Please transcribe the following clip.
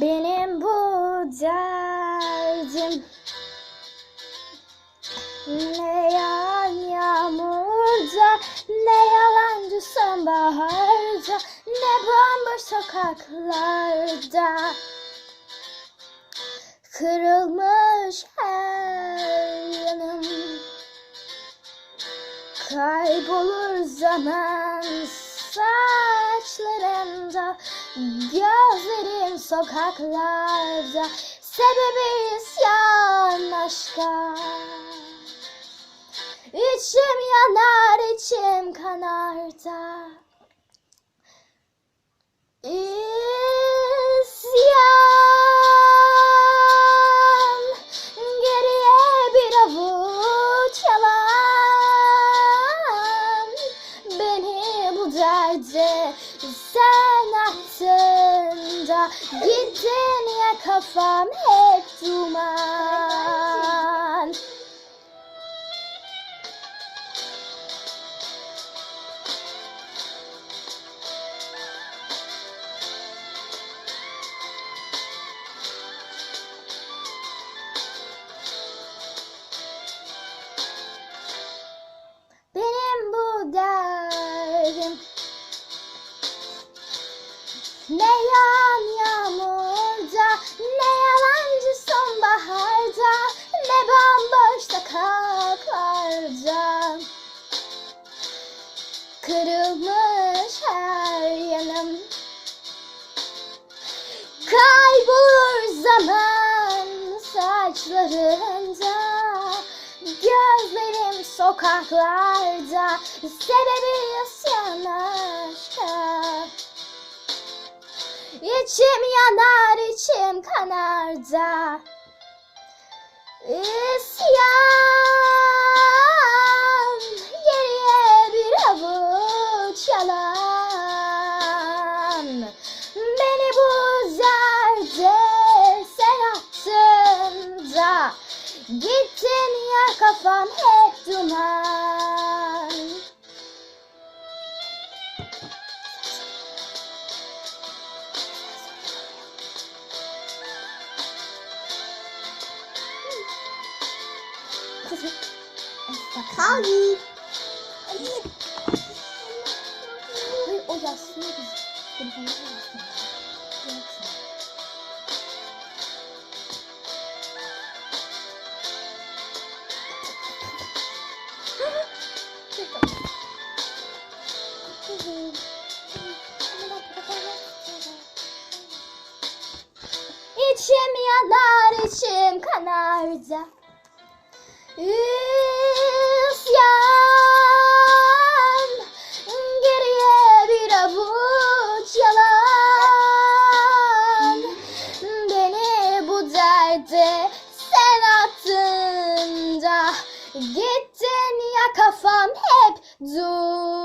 Benim bu derdim Ne yağan yağmurda Ne yalancı sonbaharda Ne bomboş sokaklarda. Kırılmış her yanım Kaybolur zaman saçlarımda Gözlerim sokaklarda Sebebi isyan aşka İçim yanar içim kanar da İsyan Gittin ya kafam hep duman Kırılmış her yanım. Kaybolur zaman saçlarında Gözlerim sokaklarda Sebebi isyan aşka. İçim yanar içim kanar da İsyan Gittin ya kafam hep duman Kali. Yanar içim kanar da İsyan Geriye bir avuç yalan. Beni bu derde sen attın da Gittin ya kafam hep dur